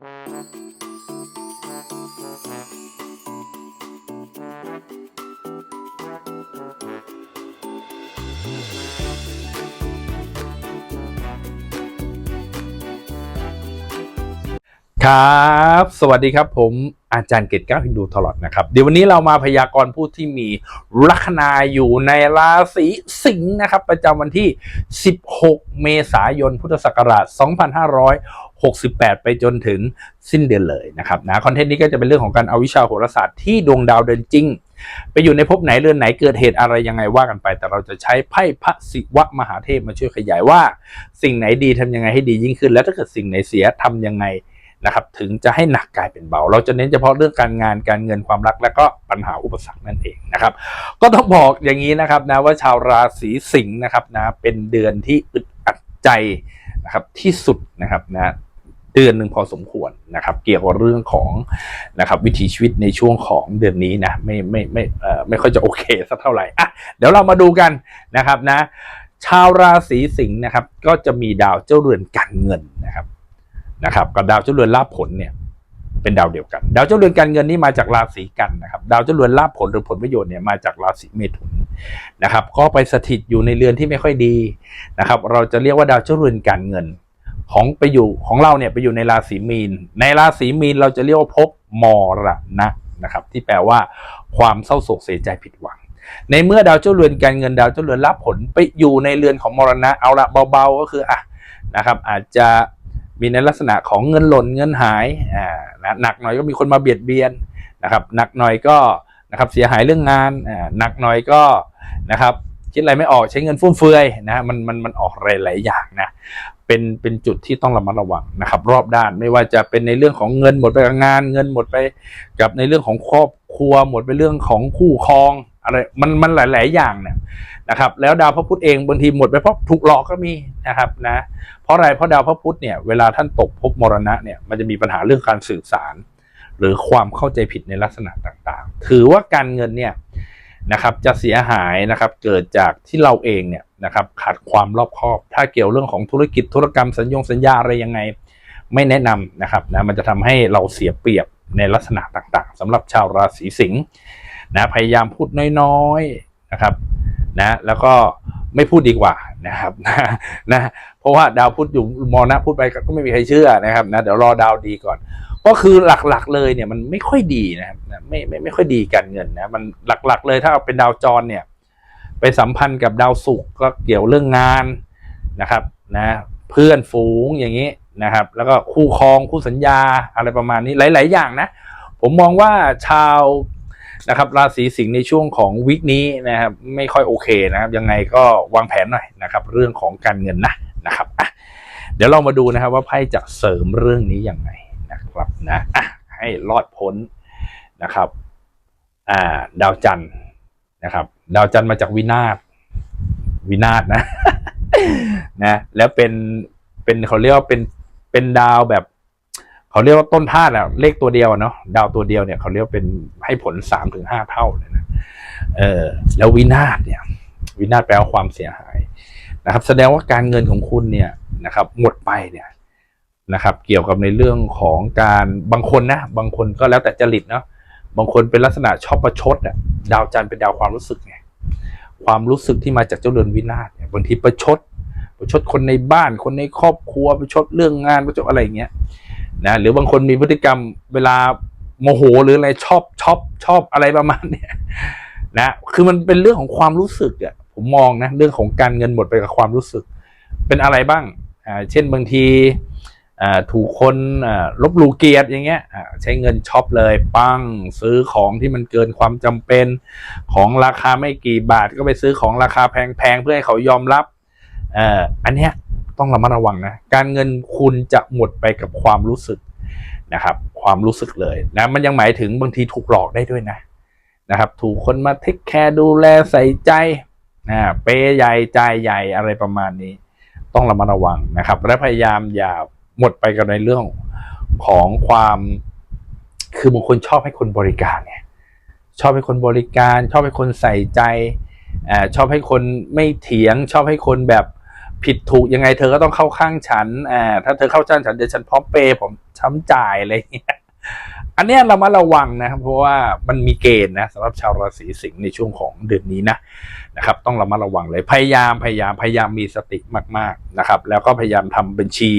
ครับ สวัสดีครับผมอาจารย์เกตก้าวฮินดูทลอดนะครับ เดี๋ยววันนี้เรามาพยากรณ์ผู้ที่มีลัคนาอยู่ในราศีสิงห์นะครับ ประจำวันที่ 16 เมษายน พุทธศักราช 68 ไปจนถึงสิ้นเดือนเลยนะครับนะคอนเทนต์นี้ก็จะเป็นเรื่องของการเอาวิชาโหราศาสตร์ที่ดวงดาวเดินจริง ไปอยู่ในภพไหนเรือนไหนเกิดเหตุอะไรยังไงว่ากันไป แต่เราจะใช้ไพ่พระศิวะมหาเทพมาช่วยขยายว่า สิ่งไหนดีทำยังไงให้ดียิ่งขึ้น และถ้าเกิดสิ่งไหนเสียทำยังไงนะครับถึงจะให้หนักกลายเป็นเบา เราจะเน้นเฉพาะเรื่องการงานการเงินความรัก และก็ปัญหาอุปสรรคนั่นเองนะครับ ก็ต้องบอกอย่างนี้นะครับนะว่าชาวราศีสิงห์นะครับนะเป็นเดือนที่อึดอัดใจนะครับที่สุดนะครับนะ เดือนหนึ่งพอสมควรนะครับ เกี่ยวกับเรื่องของนะครับวิถีชีวิตในช่วงของเดือนนี้นะไม่ไม่ไม่เอ่อไม่ค่อยจะโอเคสักเท่าไหร่อะเดี๋ยวเรามาดูกันนะครับนะ ชาวราศีสิงห์นะครับ ก็จะมีดาวเจ้าเรือนการเงินนะครับนะครับกับดาวเจ้าเรือนลาภผลเนี่ยเป็นดาวเดียวกัน ดาวเจ้าเรือนการเงินนี่มาจากราศีกันนะครับ ดาวเจ้าเรือนลาภผลหรือผลประโยชน์เนี่ยมาจากราศีเมถุนนะครับ ก็ไปสถิตอยู่ในเรือนที่ไม่ค่อยดีนะครับ เราจะเรียกว่าดาวเจ้าเรือนการเงิน ของไปอยู่ของเราเนี่ยไปอยู่ในราศีมีน ในราศีมีนเราจะเรียกว่าภพมรณะนะครับ ที่แปลว่าความเศร้าโศกเสียใจผิดหวัง ในเมื่อดาวเจ้าเรือนการเงินดาวเจ้าเรือนลาภผลไปอยู่ในเรือนของมรณะเอาละเบาๆก็คืออะนะครับ อาจจะมีในลักษณะของเงินหล่นเงินหายอ่านะหนักหน่อยก็มีคนมาเบียดเบียนนะครับ หนักหน่อยก็นะครับเสียหายเรื่องงานอ่าหนักหน่อยก็นะครับคิดอะไรไม่ออกใช้เงินฟุ่มเฟือยนะมันมันมันออกหลายๆอย่างนะ เป็นเป็นจุดที่ต้องระมัดระวังนะครับ รอบด้านไม่ว่าจะเป็นในเรื่องของเงินหมดไปกับงาน เงินหมดไปกับในเรื่องของครอบครัวหมดไปเรื่องของคู่ครองอะไรมันมันหลาย ๆ อย่างเนี่ยนะครับ แล้วดาวพระพุธเองบางทีหมดไปเพราะถูกหลอกก็มีนะครับนะเพราะอะไรเพราะดาวพระพุธเนี่ยเวลาท่านตกภพมรณะเนี่ยมันจะมีปัญหาเรื่องการสื่อสาร หรือความเข้าใจผิดในลักษณะต่างๆ ถือว่าการเงินเนี่ย นะครับจะเสียหายนะครับเกิดจากที่เราเองเนี่ยนะครับขาดความรอบคอบ ถ้าเกี่ยวเรื่องของธุรกิจธุรกรรมสัญญงสัญญาอะไรยังไง ไม่แนะนำนะครับนะมันจะทำให้เราเสียเปรียบในลักษณะต่างๆสำหรับชาวราศีสิงห์นะพยายามพูดน้อยๆนะครับนะแล้วก็ไม่พูดดีกว่านะครับนะนะเพราะว่าดาวพุธอยู่มรณะพูดไปก็ไม่มีใครเชื่อนะครับนะเดี๋ยวรอดาวดีก่อน ก็คือหลักๆเลยเนี่ยมันไม่ค่อยดีนะครับไม่ไม่ไม่ค่อยดีการเงินนะมันหลักๆเลยถ้าเอาเป็นดาวจรเนี่ยไปสัมพันธ์กับดาวศุกร์ก็เกี่ยวเรื่องงานนะครับนะเพื่อนฝูงอย่างนี้นะครับ แล้วก็คู่ครองคู่สัญญาอะไรประมาณนี้หลาย ๆ อย่างนะ ผมมองว่าชาวนะครับราศีสิงห์ในช่วงของวิกนี้นะครับไม่ค่อยโอเคนะครับ ยังไงก็วางแผนหน่อยนะครับ เรื่องของการเงินนะนะครับอะเดี๋ยวเรามาดูนะครับว่าไพ่จะเสริมเรื่องนี้ยังไง นะครับนะอะให้รอดพ้นนะครับอ่าดาวจันทร์นะครับ ดาวจันทร์มาจากวินาศวินาศนะนะแล้วเป็นเป็นเขาเรียกว่าเป็นเป็นดาวแบบเขาเรียกว่าต้นธาตุอะเลขตัวเดียวเนาะดาวตัวเดียวเนี่ยเขาเรียกเป็นให้ผลสามถึงห้าเท่าเลยนะเออแล้ววินาศเนี่ย วินาศแปลว่าความเสียหายนะครับ แสดงว่าการเงินของคุณเนี่ยนะครับ หมดไปเนี่ย นะครับ เกี่ยวกับในเรื่องของการบางคนนะบางคนก็แล้วแต่จริตเนาะบางคนเป็นลักษณะชอบประชดอะดาวจันทร์เป็นดาวความรู้สึกไงความรู้สึกที่มาจากเจ้าเรือนวินาศเนี่ยบางทีประชด ประชดคนในบ้านคนในครอบครัวประชดเรื่องงานประชดอะไรอย่างเงี้ยนะหรือบางคนมีพฤติกรรมเวลาโมโหหรืออะไรชอบชอบชอบอะไรประมาณเนี้ยนะคือมันเป็นเรื่องของความรู้สึกอะผมมองนะเรื่องของการเงินหมดไปกับความรู้สึก เป็นอะไรบ้างอ่าเช่นบางที ถูกคนลบหลู่เกียรติอย่างเงี้ยใช้เงินช็อปเลยปังซื้อของที่มันเกินความจำเป็น ของราคาไม่กี่บาทก็ไปซื้อของราคาแพงๆเพื่อให้เขายอมรับออันเนี้ยต้องระมัดระวังนะการเงินคุณจะหมดไปกับความรู้สึกนะครับ ความรู้สึกเลยนะมันยังหมายถึงบางทีถูกหลอกได้ด้วยนะนะครับถูกคนมาเทคแคร์ดูแลใส่ใจนะเปย์ใหญ่ใจใหญ่อะไรประมาณนี้ ต้องระมัดระวังนะครับ และพยายามอย่า หมดไปกับในเรื่องของความ คือบางคนชอบให้คนบริการเนี่ยชอบให้คนบริการ ชอบให้คนใส่ใจอชอบให้คนไม่เถียง ชอบให้คนแบบผิดถูกยังไงเธอก็ต้องเข้าข้างฉันอ่าถ้าเธอเข้าข้างฉันเดี๋ยวฉันพร้อมเปย์ผมช้ำจ่ายอะไรอย่างเงี้ยอันนี้เรามาระวังนะครับ เพราะว่ามันมีเกณฑ์นะสำหรับชาวราศีสิงห์ในช่วงของเดือนนี้นะนะครับ ต้องเระมัดระวังเลยพยายามพยายามพยายามมีสติมาก ๆนะครับ แล้วก็พยายามทำบัญชี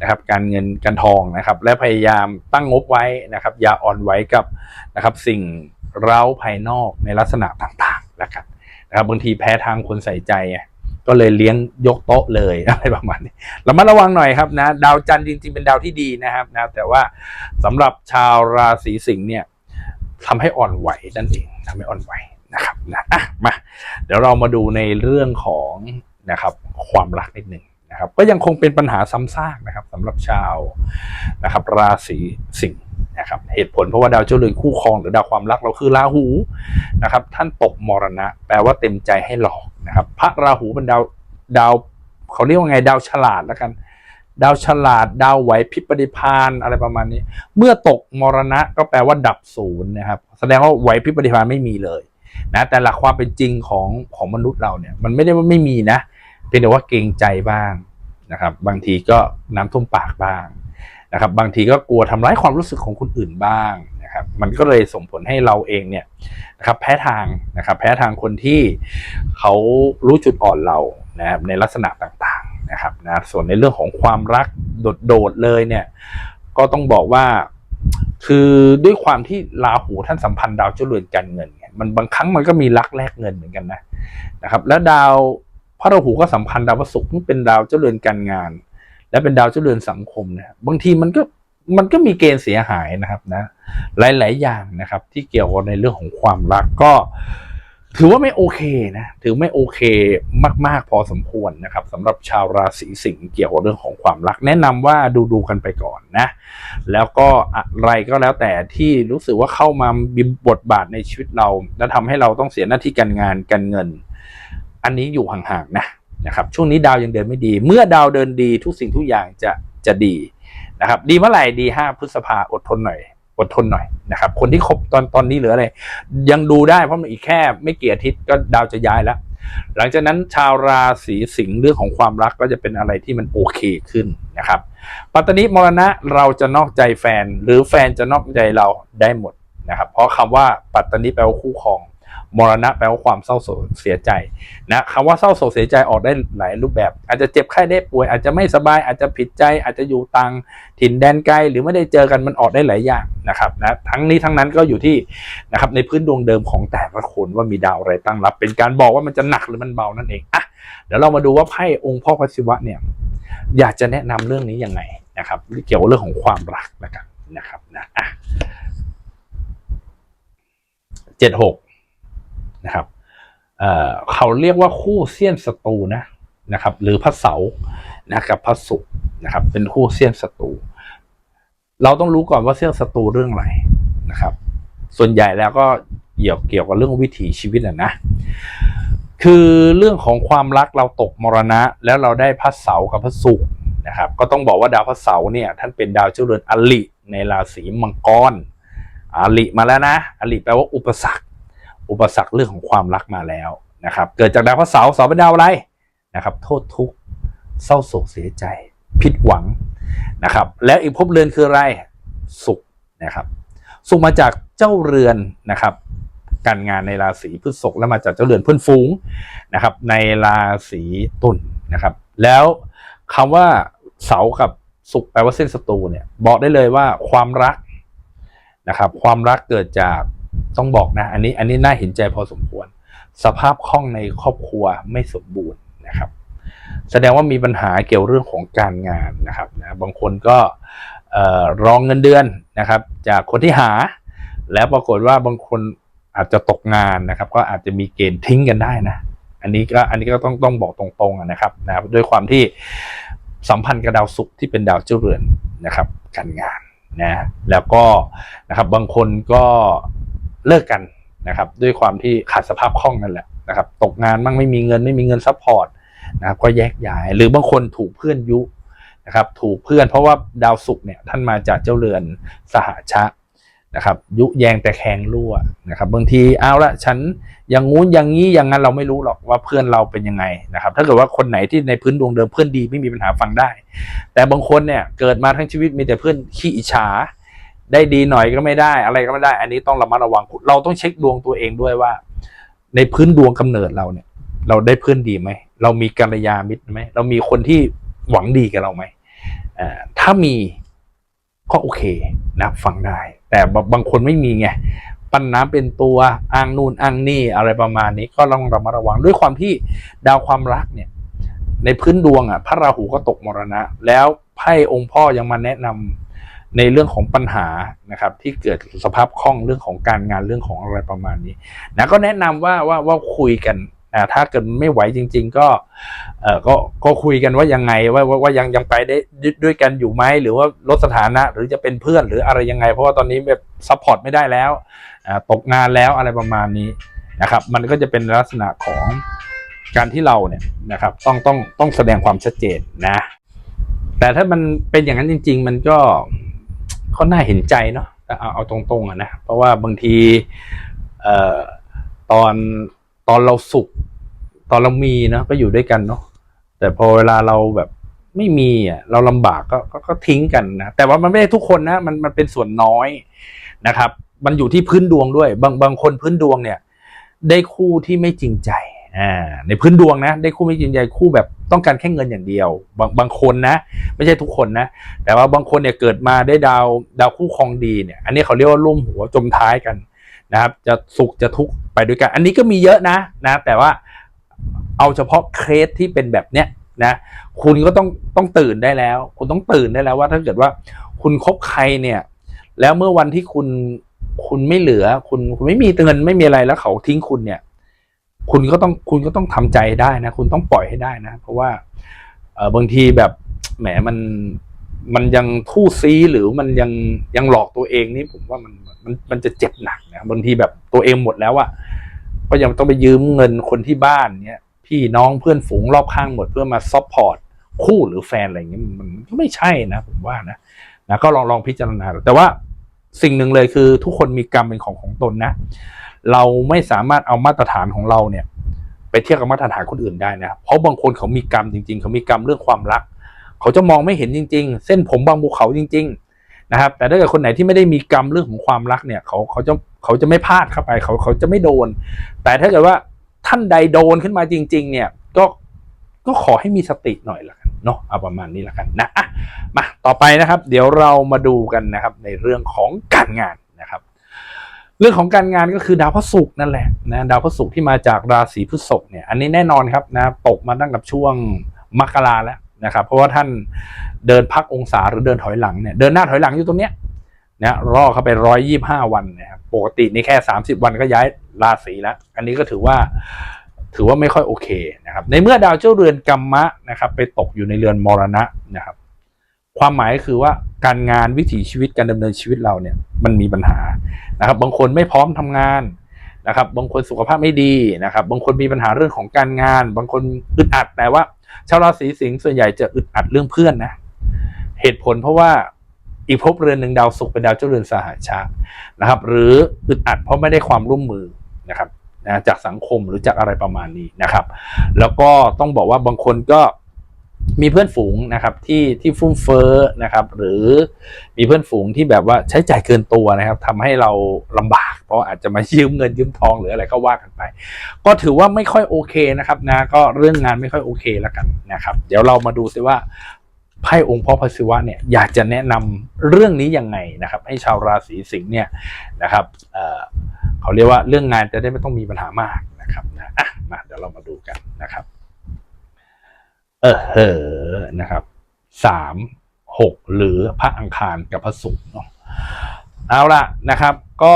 นะครับการเงินการทองนะครับ และพยายามตั้งงบไว้นะครับ อย่าอ่อนไหวกับนะครับสิ่งเร้าภายนอกในลักษณะต่างๆแล้วกันนะครับบางทีแพ้ทางคนใส่ใจ ก็เลยเลี้ยงยกโต๊ะเลยอะไรประมาณนี้เรามาระวังหน่อยครับนะดาวจันทร์จริงๆเป็นดาวที่ดีนะครับนะแต่ว่าสำหรับชาวราศีสิงห์เนี่ยทำให้อ่อนไหวนั่นเองทำให้อ่อนไหวนะครับนะอะมาเดี๋ยวเรามาดูในเรื่องของนะครับความรักนิดหนึ่ง นะครับก็ยังคงเป็นปัญหาซ้ำซากนะครับสำหรับชาวนะครับราศีสิงห์นะครับเหตุผลเพราะว่าดาวเจ้าเรือนคู่ครองหรือดาวความรักเราคือราหูนะครับท่านตกมรณะ แปลว่าเต็มใจให้หลอกนะครับพระราหูเป็นดาวดาวเขาเรียกว่าไงดาวฉลาดแล้วกัน ดาวฉลาด ดาวไหวพิบปฏิภาณอะไรประมาณนี้ เมื่อตกมรณะก็แปลว่าดับศูนย์นะครับแสดงว่าไหวพิบปฏิภาณไม่มีเลยนะแต่หลักความเป็นจริงของของมนุษย์เราเนี่ยมันไม่ได้ว่าไม่มีนะ เพียงแต่ว่าเกรงใจบ้างนะครับ บางทีก็น้ำท่วมปากบ้างนะครับ บางทีก็กลัวทำร้ายความรู้สึกของคนอื่นบ้างนะครับ มันก็เลยส่งผลให้เราเองเนี่ยนะครับแพ้ทางนะครับ แพ้ทางคนที่เขารู้จุดอ่อนเรานะครับในลักษณะต่างๆนะครับนะส่วนในเรื่องของความรักโดดๆเลยเนี่ย ก็ต้องบอกว่าคือด้วยความที่ราหูท่านสัมพันธ์ดาวเจ้าเรือนการเงิน มันบางครั้งมันก็มีรักแลกเงินเหมือนกันนะนะครับ แล้วดาว พระราหูก็สัมพันธ์ดาวพระศุกร์เป็นดาวเจ้าเรือนการงาน และเป็นดาวเจ้าเรือนสังคมนะบางทีมันก็มันก็มีเกณฑ์เสียหายนะครับนะ หลาย ๆ อย่างนะครับ ที่เกี่ยวกับในเรื่องของความรักก็ ถือว่าไม่โอเคนะถือไม่โอเคมาก ๆ พอสมควรนะครับสำหรับชาวราศีสิงห์เกี่ยวกับเรื่องของความรัก แนะนำว่าดูดูกันไปก่อนนะ แล้วก็อะไรก็แล้วแต่ที่รู้สึกว่าเข้ามามีบทบาทในชีวิตเรา และทำให้เราต้องเสียหน้าที่การงานการเงิน อันนี้อยู่ห่างๆนะนะครับช่วงนี้ดาวยังเดินไม่ดี เมื่อดาวเดินดีทุกสิ่งทุกอย่างจะจะดีนะครับดีเมื่อไหร่ดีห้าพฤษภาอดทนหน่อยอดทนหน่อยนะครับคนที่คบตอนตอนนี้เหลืออะไรยังดูได้เพราะมันอีกแค่ไม่กี่อาทิตย์ก็ดาวจะย้ายแล้ว หลังจากนั้นชาวราศีสิงห์เรื่องของความรักก็จะเป็นอะไรที่มันโอเคขึ้นนะครับปัตตานีมรณะเราจะนอกใจแฟน หรือแฟนจะนอกใจเราได้หมดนะครับเพราะคำว่าปัตตานีแปลว่าคู่ครอง มรณะแปลว่าความเศร้าโศกเสียใจนะคำว่าเศร้าโศกเสียใจออกได้หลายรูปแบบ อาจจะเจ็บไข้ได้ป่วย อาจจะไม่สบายอาจจะผิดใจ อาจจะอยู่ต่างถิ่นแดนไกลหรือไม่ได้เจอกันมันออกได้หลายอย่างนะครับนะทั้งนี้ทั้งนั้นก็อยู่ที่นะครับในพื้นดวงเดิมของแต่ละคนว่ามีดาวอะไรตั้งรับ เป็นการบอกว่ามันจะหนักหรือมันเบานั่นเองอะเดี๋ยวเรามาดูว่าไพ่องค์พ่อพระศิวะเนี่ยอยากจะแนะนำเรื่องนี้ยังไงนะครับเกี่ยวกับเรื่องของความรักนะครับนะครับนะอะเจ็ดหก นะครับเเขาเรียกว่าคู่เสี้ยนศัตรูนะนะครับ หรือพระเสาร์นะกับพระศุกร์นะครับ เป็นคู่เสี้ยนศัตรูเราต้องรู้ก่อนว่าเสี้ยนศัตรูเรื่องอะไรนะครับ ส่วนใหญ่แล้วก็เกี่ยวเกี่ยวกับเรื่องวิถีชีวิตอะนะคือเรื่องของความรักเราตกมรณะ แล้วเราได้พระเสาร์กับพระศุกร์นะครับ ก็ต้องบอกว่าดาวพระเสาร์เนี่ยท่านเป็นดาวเจ้าเรือนอลิในราศีมังกรอลิมาแล้วนะอลิแปลว่าอุปสรรค อุปสรรคเรื่องของความรักมาแล้วนะครับ เกิดจากดาวพระเสาร์เสาร์เป็นดาวอะไรนะครับ โทษทุกข์เศร้าโศกเสียใจ ผิดหวังนะครับ แล้วอีกภพเรือนคืออะไรสุขนะครับ สุขมาจากเจ้าเรือนนะครับ การงานในราศีพฤษภและมาจากเจ้าเรือนเพื่อนฝูงนะครับ ในราศีตุลนะครับ แล้วคำว่าเสากับสุขแปลว่าเส้นศัตรูเนี่ยบอกได้เลยว่าความรักนะครับ ความรักเกิดจาก ต้องบอกนะ อันนี้อันนี้น่าเห็นใจพอสมควร สภาพคล่องในครอบครัวไม่สมบูรณ์นะครับ แสดงว่ามีปัญหาเกี่ยวเรื่องของการงานนะครับนะบางคนก็เอ่อรองเงินเดือนนะครับ จากคนที่หา แล้วปรากฏว่าบางคนอาจจะตกงานนะครับ ก็อาจจะมีเกณฑ์ทิ้งกันได้นะ อันนี้ก็อันนี้ก็ต้องต้องบอกตรงๆนะครับนะครับด้วยความที่สัมพันธ์กับดาวศุกร์ที่เป็นดาวเจ้าเรือนนะครับ การงานนะแล้วก็นะครับบางคนก็ เลิกกันนะครับ ด้วยความที่ขาดสภาพคล่องนั่นแหละนะครับ ตกงานมั่งไม่มีเงินไม่มีเงินซัพพอร์ตนะครับ ก็แยกย้าย หรือบางคนถูกเพื่อนยุนะครับ ถูกเพื่อนเพราะว่าดาวศุกร์เนี่ยท่านมาจากเจ้าเรือนสหชะนะครับ ยุแยงแต่แขงรั่วนะครับ บางทีเอาละฉันอย่างงู้นอย่างนี้อย่างนั้นเราไม่รู้หรอกว่าเพื่อนเราเป็นยังไงนะครับ ถ้าเกิดว่าคนไหนที่ในพื้นดวงเดิมเพื่อนดีไม่มีปัญหาฟังได้ แต่บางคนเนี่ยเกิดมาทั้งชีวิตมีแต่เพื่อนขี้อิจฉา ได้ดีหน่อยก็ไม่ได้อะไรก็ไม่ได้ อันนี้ต้องระมัดระวังเราต้องเช็คดวงตัวเองด้วยว่า ในพื้นดวงกำเนิดเราเนี่ย เราได้เพื่อนดีไหมเรามีกัลยาณมิตรไหมเรามีคนที่หวังดีกับเราไหมถ้ามีก็โอเคนะฟังได้ แต่บางคนไม่มีไงปั้นน้ำเป็นตัวอ้างนู่นอ้างนี่อะไรประมาณนี้ก็ต้องระมัดระวังด้วยความที่ดาวความรักเนี่ย ในพื้นดวงอะ พระราหูก็ตกมรณะ แล้วไพ่องค์พ่อยังมาแนะนำ ในเรื่องของปัญหานะครับที่เกิดสภาพคล่องเรื่องของการงานเรื่องของอะไรประมาณนี้นะก็แนะนำว่าว่าว่าคุยกันนะถ้าเกิดไม่ไหวจริง ๆ ก็เออก็ก็คุยกันว่ายังไงว่าว่าว่ายังยังไปได้ด้วยกันอยู่ไหมหรือว่าลดสถานะหรือจะเป็นเพื่อนหรืออะไรยังไง เพราะว่าตอนนี้แบบซัพพอร์ตไม่ได้แล้วตกงานแล้วอะไรประมาณนี้นะครับมันก็จะเป็นลักษณะของการที่เราเนี่ยนะครับต้องต้องต้องแสดงความชัดเจนนะ แต่ถ้ามันเป็นอย่างนั้นจริง ๆ มันก็ ก็น่าเห็นใจเนาะเอาเอาตรงๆอะนะเพราะว่าบางทีเอ่อตอนตอนเราสุข ตอนเรามีเนาะก็อยู่ด้วยกันเนาะแต่พอเวลาเราแบบไม่มีอะเราลำบากก็ก็ก็ทิ้งกันนะแต่ว่ามันไม่ได้ทุกคนนะมันมันเป็นส่วนน้อยนะครับ มันอยู่ที่พื้นดวงด้วย บางบางคนพื้นดวงเนี่ย ได้คู่ที่ไม่จริงใจ อ่าในพื้นดวงนะ ได้คู่ไม่จริงใจคู่แบบต้องการแค่เงินอย่างเดียว บางบางคนนะ ไม่ใช่ทุกคนนะ แต่ว่าบางคนเนี่ยเกิดมาได้ดาวดาวคู่ครองดีเนี่ย อันนี้เขาเรียกว่าร่วมหัวจมท้ายกันนะครับ จะสุขจะทุกข์ไปด้วยกัน อันนี้ก็มีเยอะนะนะ แต่ว่าเอาเฉพาะเคสที่เป็นแบบเนี้ยนะคุณก็ต้องต้องตื่นได้แล้ว คุณต้องตื่นได้แล้วว่า ถ้าเกิดว่าคุณคบใครเนี่ย แล้วเมื่อวันที่คุณคุณไม่เหลือ คุณคุณไม่มีเงินไม่มีอะไรแล้วเขาทิ้งคุณเนี่ย คุณก็ต้องคุณก็ต้องทำใจได้นะ คุณต้องปล่อยให้ได้นะ เพราะว่าเออบางทีแบบแหมมันมันยังทู่ซีหรือมันยังยังหลอกตัวเองนี่ผมว่ามันมันมันจะเจ็บหนักนะบางทีแบบตัวเองหมดแล้วอะก็ยังต้องไปยืมเงินคนที่บ้านเนี่ยพี่น้องเพื่อนฝูงรอบข้างหมดเพื่อมาซัพพอร์ตคู่หรือแฟนอะไรอย่างเงี้ยมันก็ไม่ใช่นะผมว่านะนะก็ลองลองพิจารณาแต่ว่าสิ่งหนึ่งเลยคือทุกคนมีกรรมเป็นของของตนนะ เราไม่สามารถเอามาตรฐานของเราเนี่ย ไปเทียบกับมาตรฐานคนอื่นได้นะเพราะบางคนเขามีกรรมจริง ๆ เขามีกรรมเรื่องความรัก เขาจะมองไม่เห็นจริง ๆ เส้นผมบางภูเขาจริง ๆ นะครับ แต่ถ้าเกิดคนไหนที่ไม่ได้มีกรรมเรื่องของความรักเนี่ยเขาเขาจะเขาจะไม่พลาดเข้าไปเขาเขาจะไม่โดน แต่ถ้าเกิดว่าท่านใดโดนขึ้นมาจริง ๆ เนี่ยก็ก็ขอให้มีสติหน่อยละกันเนาะเอาประมาณนี้ละกันนะะมาต่อไปนะครับ เดี๋ยวเรามาดูกันนะครับในเรื่องของการงานนะครับ เรื่องของการงานก็คือดาวพระศุกร์นั่นแหละนะดาวพระศุกร์ที่มาจากราศีพฤษภเนี่ยอันนี้แน่นอนครับนะตกมาตั้งแต่ช่วงมกราแล้วนะครับเพราะว่าท่านเดินพักองศาหรือเดินถอยหลังเนี่ยเดินหน้าถอยหลังอยู่ตรงเนี้ยนะรอเข้าไปร้อยยี่ห้าวันนะครับปกตินี่แค่สามสิบวันก็ย้ายราศีแล้ว อันนี้ก็ถือว่าถือว่าไม่ค่อยโอเคนะครับในเมื่อดาวเจ้าเรือนกัมมะนะครับไปตกอยู่ในเรือนมรณะนะครับ ความหมายก็คือว่าการงานวิถีชีวิตการดำเนินชีวิตเราเนี่ยมันมีปัญหานะครับ บางคนไม่พร้อมทำงานนะครับ บางคนสุขภาพไม่ดีนะครับ บางคนมีปัญหาเรื่องของการงาน บางคนอึดอัดแต่ว่า ชาวราศีสิงห์ส่วนใหญ่จะอึดอัดเรื่องเพื่อนนะเหตุผลเพราะว่าอีกภพเรือนหนึ่งดาวศุกร์เป็นดาวเจ้าเรือนสหชานะครับ หรืออึดอัดเพราะไม่ได้ความร่วมมือนะครับนะจากสังคมหรือจากอะไรประมาณนี้นะครับ แล้วก็ต้องบอกว่าบางคนก็ มีเพื่อนฝูงนะครับที่ที่ฟุ่มเฟ้อนะครับ หรือมีเพื่อนฝูงที่แบบว่าใช้จ่ายเกินตัวนะครับทำให้เราลำบาก เพราะอาจจะมายืมเงินยืมทองหรืออะไรก็ว่ากันไป ก็ถือว่าไม่ค่อยโอเคนะครับนะก็เรื่องงานไม่ค่อยโอเคแล้วกันนะครับ เดี๋ยวเรามาดูซิว่าไพ่องค์พ่อพระศิวะเนี่ยอยากจะแนะนำเรื่องนี้ยังไงนะครับ ให้ชาวราศีสิงห์เนี่ยนะครับเเขาเรียกว่าเรื่องงานจะได้ไม่ต้องมีปัญหามากนะครับนะอะมาเดี๋ยวเรามาดูกันนะครับ เออเออนะครับสามหกหรือพระอังคารกับพระศุกร์เนาะเอาละนะครับ ก็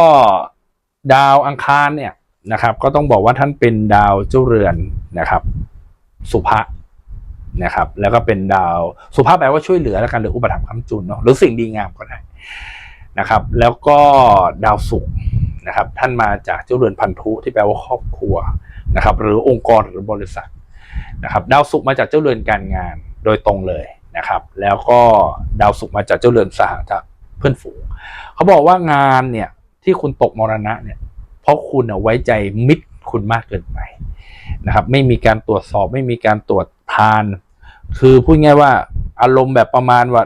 ดาวอังคารเนี่ยนะครับ ก็ต้องบอกว่าท่านเป็นดาวเจ้าเรือนนะครับ สุภะนะครับ แล้วก็เป็นดาวสุภาพแปลว่าช่วยเหลือแล้วกันหรืออุปถัมภ์คำจุนเนาะหรือสิ่งดีงามก็ได้นะครับ แล้วก็ดาวศุกร์นะครับ ท่านมาจากเจ้าเรือนพันธุที่แปลว่าครอบครัวนะครับ หรือองค์กรหรือบริษัท นะครับดาวศุกร์มาจากเจ้าเรือนการงานโดยตรงเลยนะครับ แล้วก็ดาวศุกร์มาจากเจ้าเรือนสหเพื่อนฝูงเขาบอกว่างานเนี่ยที่คุณตกมรณะเนี่ยเพราะคุณเอาไว้ใจมิตรคุณมากเกินไปนะครับไม่มีการตรวจสอบไม่มีการตรวจทาน คือพูดง่ายว่าอารมณ์แบบประมาณว่า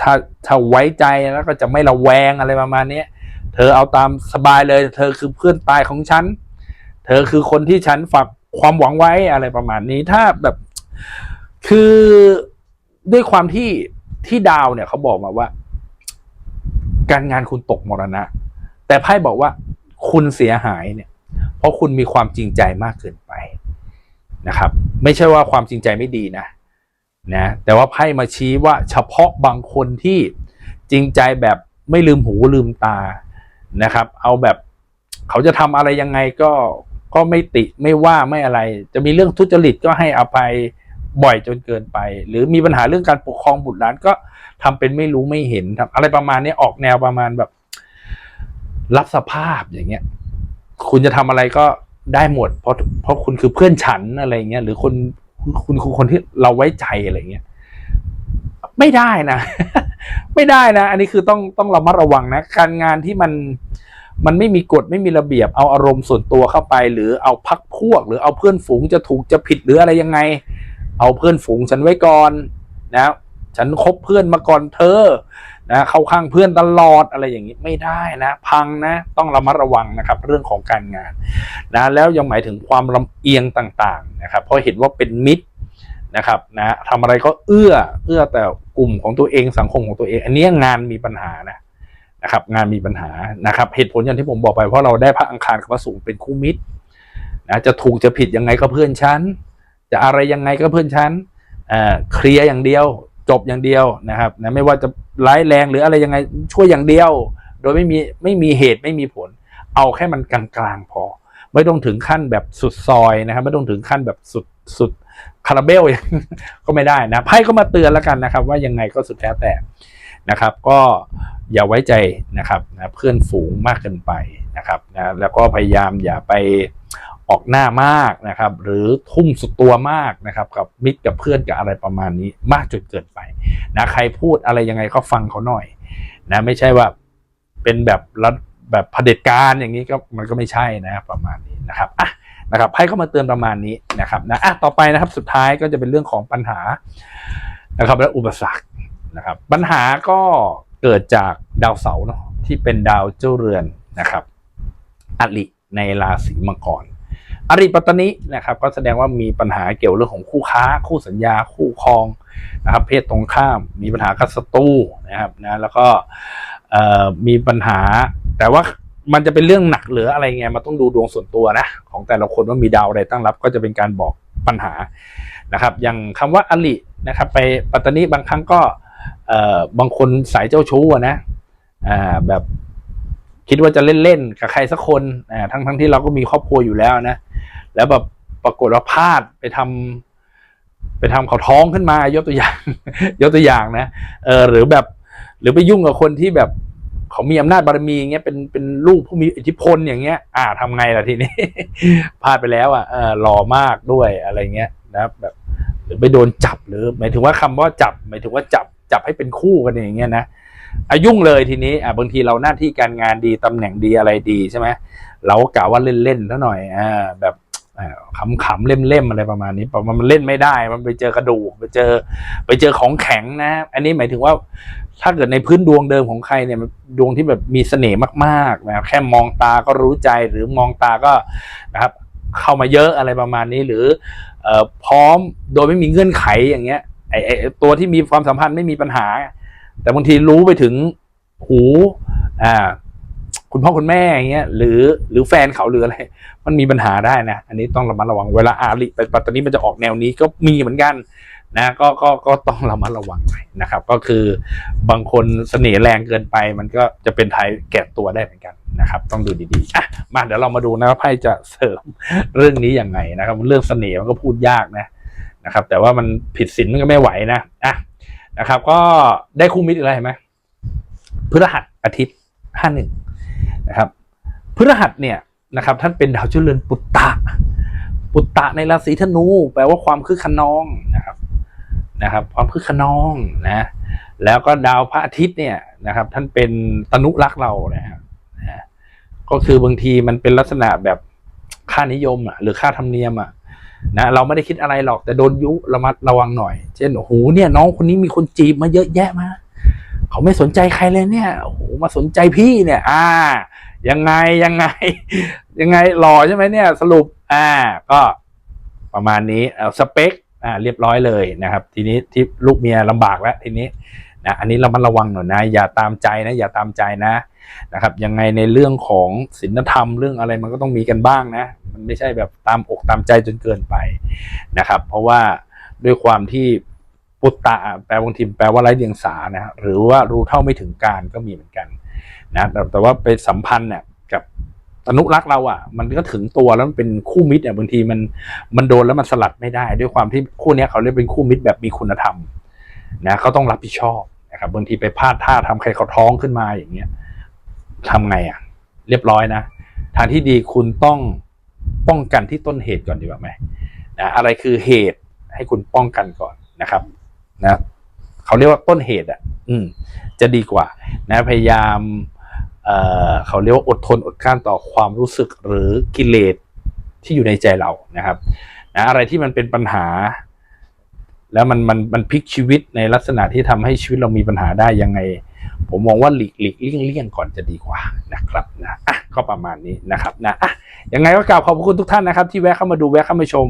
ถ้าถ้าไว้ใจแล้วก็จะไม่ระแวงอะไรประมาณนี้เธอเอาตามสบายเลย เธอคือเพื่อนตายของฉัน เธอคือคนที่ฉันฝาก ความหวังไว้อะไรประมาณนี้ ถ้าแบบคือด้วยความที่ที่ดาวเนี่ยเขาบอกมาว่า การงานคุณตกมรณะ แต่ไพ่บอกว่าคุณเสียหายเนี่ย เพราะคุณมีความจริงใจมากเกินไปนะครับ ไม่ใช่ว่าความจริงใจไม่ดีนะนะแต่ว่าไพ่มาชี้ว่าเฉพาะบางคนที่จริงใจแบบไม่ลืมหูลืมตานะครับ เอาแบบเขาจะทำอะไรยังไงก็ ก็ไม่ติไม่ว่าไม่อะไร จะมีเรื่องทุจริตก็ให้อภัยบ่อยจนเกินไป หรือมีปัญหาเรื่องการปกครองบุตรหลานก็ทำเป็นไม่รู้ไม่เห็นทำอะไรประมาณนี้ออกแนวประมาณแบบ รับสภาพอย่างเงี้ย คุณจะทำอะไรก็ได้หมด เพราะเพราะคุณคือเพื่อนฉันอะไรเงี้ยหรือคนคุณคือคนที่เราไว้ใจอะไรเงี้ยไม่ได้นะ ไม่ได้นะ อันนี้คือต้องต้องระมัดระวังนะ การงานที่มัน มันไม่มีกฎไม่มีระเบียบเอาอารมณ์ส่วนตัวเข้าไป หรือเอาพักพวก หรือเอาเพื่อนฝูงจะถูกจะผิดหรืออะไรยังไง เอาเพื่อนฝูงฉันไว้ก่อนนะฉันคบเพื่อนมาก่อนเธอนะเข้าข้างเพื่อนตลอดอะไรอย่างนี้ไม่ได้นะ พังนะต้องระมัดระวังนะครับ เรื่องของการงานนะแล้วยังหมายถึงความลำเอียงต่างๆนะครับเพราะเห็นว่าเป็นมิตรนะครับนะทำอะไรก็เอื้อเอื้อแต่กลุ่มของตัวเองสังคมของตัวเอง อันนี้งานมีปัญหานะ นะครับงานมีปัญหานะครับเหตุผลอย่างที่ผมบอกไปเพราะเราได้พระอังคารกับพระศุกร์เป็นคู่มิตรนะจะถูกจะผิดยังไงก็เพื่อนฉันจะอะไรยังไงก็เพื่อนฉันเคลียร์อย่างเดียวจบอย่างเดียวนะครับนะไม่ว่าจะร้ายแรงหรืออะไรยังไงช่วยอย่างเดียว โดยไม่มีไม่มีเหตุไม่มีผล เอาแค่มันกลางๆพอ ไม่ต้องถึงขั้นแบบสุดซอยนะครับ ไม่ต้องถึงขั้นแบบสุดสุดคาราเบลก็ไม่ได้นะไพ่ก็มาเตือนแล้วกันนะครับ ว่ายังไงก็สุดแท้แต่ นะครับ ก็อย่าไว้ใจนะครับนะเพื่อนฝูงมากเกินไปนะครับนะแล้วก็พยายามอย่าไปออกหน้ามากนะครับ หรือทุ่มสุดตัวมากนะครับ กับมิตรกับเพื่อนกับอะไรประมาณนี้มากจนเกินไปนะใครพูดอะไรยังไงก็ฟังเขาหน่อยนะไม่ใช่ว่าเป็นแบบรัฐแบบเผด็จการอย่างนี้ก็มันก็ไม่ใช่นะประมาณนี้นะครับอะนะครับไพ่เข้ามาเตือนประมาณนี้นะครับนะอะต่อไปนะครับสุดท้ายก็จะเป็นเรื่องของปัญหานะครับและอุปสรรค นะครับ ปัญหาก็เกิดจากดาวเสาร์เนาะที่เป็นดาวเจ้าเรือนนะครับอริในราศีมังกรอริปัตตนินะครับก็แสดงว่ามีปัญหาเกี่ยวเรื่องของคู่ค้า คู่สัญญา คู่ครองนะครับเพศตรงข้าม มีปัญหากับศัตรูนะครับนะแล้วก็มีปัญหาแต่ว่ามันจะเป็นเรื่องหนักหรืออะไรเงี้ยมันต้องดูดวงส่วนตัวนะของแต่ละคนว่ามีดาวอะไรตั้งรับ ก็จะเป็นการบอกปัญหานะครับ อย่างคำว่าอลินะครับ ไปปัตตานีบางครั้งก็ เอ่อบางคนสายเจ้าชู้อะนะอ่าแบบคิดว่าจะเล่นๆกับใครสักคนอ่าทั้งทั้งที่เราก็มีครอบครัวอยู่แล้วนะ แล้วแบบปรากฏว่าพลาดไปทำไปทำเขาท้องขึ้นมายกตัวอย่าง ยกตัวอย่างนะเออหรือแบบ หรือไปยุ่งกับคนที่แบบเขามีอำนาจบารมีอย่างเงี้ยเป็นเป็นลูกผู้มีอิทธิพลอย่างเงี้ย อ่าทำไงล่ะทีนี้พลาดไปแล้วอะเออหล่อมากด้วยอะไรเงี้ยนะแบบหรือไปโดนจับหรือหมายถึงว่าคำว่าจับหมายถึงว่าจับ จับให้เป็นคู่กันอย่างเงี้ยนะอายุ่งเลยทีนี้อ่าบางทีเราหน้าที่การงานดีตำแหน่งดีอะไรดีใช่ไหมเรากะว่าเล่นๆซะหน่อยอ่าแบบอ่าขำๆเล่มๆอะไรประมาณนี้ประมาณมันเล่นไม่ได้ มันไปเจอกระดูกไปเจอ ไปเจอของแข็งนะ อันนี้หมายถึงว่าถ้าเกิดในพื้นดวงเดิมของใครเนี่ยดวงที่แบบมีเสน่ห์มากๆนะแค่มองตาก็รู้ใจหรือมองตาก็นะครับ เข้ามาเยอะอะไรประมาณนี้หรืออพร้อมโดยไม่มีเงื่อนไขอย่างเงี้ย ไอไอตัวที่มีความสัมพันธ์ไม่มีปัญหา แต่บางทีรู้ไปถึงหูอ่าคุณพ่อคุณแม่อย่างเงี้ยหรือหรือแฟนเขาหรืออะไร มันมีปัญหาได้นะ อันนี้ต้องระมัดระวังเวลาอาริไปปัตตานีมันจะออกแนวนี้ก็มีเหมือนกันนะก็ก็ก็ต้องระมัดระวังหน่อยนะครับ ก็คือบางคนเสน่ห์แรงเกินไป มันก็จะเป็นไทยแก่ตัวได้เหมือนกันนะครับ ต้องดูดีๆอะมาเดี๋ยวเรามาดูนะว่าไพ่จะเสริมเรื่องนี้ยังไงนะครับ เรื่องเสน่ห์มันก็พูดยากนะ นะครับ แต่ว่ามันผิดศีลมันก็ไม่ไหวนะอะนะครับ ก็ได้คู่มิตรอะไรเห็นไหมพฤหัสอาทิตย์ห้าหนึ่งนะครับพฤหัสเนี่ยนะครับท่านเป็นดาวเจ้าเรือนปุตตะ ปุตตะในราศีธนู แปลว่าความคึกขนองนะครับนะครับ ความคึกขนองนะแล้วก็ดาวพระอาทิตย์เนี่ยนะครับ ท่านเป็นตนุรักเรานะครับนะก็คือบางทีมันเป็นลักษณะแบบค่านิยมอะหรือค่าธรรมเนียมอะ นะเราไม่ได้คิดอะไรหรอกแต่โดนยุระมัดระวังหน่อย เช่นโอ้โหเนี่ยน้องคนนี้มีคนจีบมาเยอะแยะมาเขาไม่สนใจใครเลยเนี่ยโอ้โหมาสนใจพี่เนี่ย อ่า ยังไงยังไง ยังไงหล่อใช่ไหมเนี่ย สรุปอ่า ก็ประมาณนี้เอาสเปคอ่าเรียบร้อยเลยนะครับ ทีนี้ที่ลูกเมียลำบากแล้วทีนี้นะอันนี้เรามันระวังหน่อยนะ อย่าตามใจนะ อย่าตามใจนะ นะครับยังไงในเรื่องของศีลธรรมเรื่องอะไรมันก็ต้องมีกันบ้างนะ มันไม่ใช่แบบตามอกตามใจจนเกินไปนะครับ เพราะว่าด้วยความที่ปุตตะแปลบางทีแปลว่าไร้เดียงสานะหรือว่ารู้เท่าไม่ถึงการก็มีเหมือนกันนะแต่ว่าไปสัมพันธ์เนี่ยกับอนุรักษ์เราอะ มันก็ถึงตัวแล้วมันเป็นคู่มิตรเนี่ยบางทีมันมันโดนแล้วมันสลัดไม่ได้ ด้วยความที่คู่นี้เขาเรียกเป็นคู่มิตรแบบมีคุณธรรมนะเขาต้องรับผิดชอบนะครับบางทีไปพลาดท่าทำใครเขาท้องขึ้นมาอย่างเงี้ย ทำไงอะ เรียบร้อยนะ ทางที่ดีคุณต้องป้องกันที่ต้นเหตุก่อนดีกว่าไหมนะอะไรคือเหตุให้คุณป้องกันก่อนนะครับ นะเขาเรียกว่าต้นเหตุอะ อืม จะดีกว่า นะพยายาม เอ่อเขาเรียกว่าอดทนอดกลั้นต่อความรู้สึกหรือกิเลสที่อยู่ในใจเรานะครับ นะอะไรที่มันเป็นปัญหา แล้วมันมันมันพลิกชีวิตในลักษณะที่ทำให้ชีวิตเรามีปัญหาได้ยังไง ผมมองว่าหลีกหลีกเลี่ยงเลี่ยงก่อนจะดีกว่านะครับนะอะก็ประมาณนี้นะครับนะอะยังไงก็กราบขอบพระคุณทุกท่านนะครับ ที่แวะเข้ามาดูแวะเข้ามาชม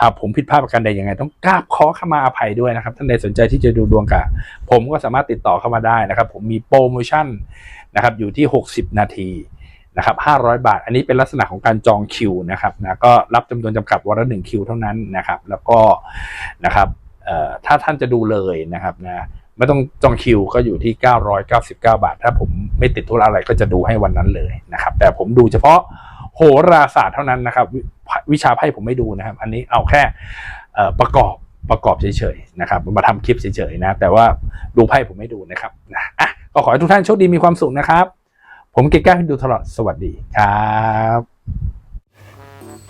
หากผมผิดพลาดประการใดยังไง ต้องกราบขอเข้ามาอภัยด้วยนะครับท่านใดสนใจที่จะดูดวงกับผมก็สามารถติดต่อเข้ามาได้นะครับ ผมมีโปรโมชั่นนะครับอยู่ที่ 60 นาทีนะครับ500 บาท อันนี้เป็นลักษณะของการจองคิวนะครับนะก็รับจำนวนจำกัดวันละหนึ่งคิวเท่านั้นนะครับ แล้วก็นะครับถ้าท่านจะดูเลยนะครับนะ ไม่ต้องจองคิวก็อยู่ที่ 999 บาท ถ้าผมไม่ติดธุระอะไรก็จะดูให้วันนั้นเลยนะครับ แต่ผมดูเฉพาะโหราศาสตร์เท่านั้นนะครับ วิชาไพ่ผมไม่ดูนะครับ อันนี้เอาแค่ประกอบประกอบเฉยๆนะครับ มาทำคลิปเฉยๆนะ แต่ว่าดูไพ่ผมไม่ดูนะครับนะอะก็ขอให้ทุกท่านโชคดีมีความสุขนะครับ ผมเกตแก้วให้ดูตลอดสวัสดีครับ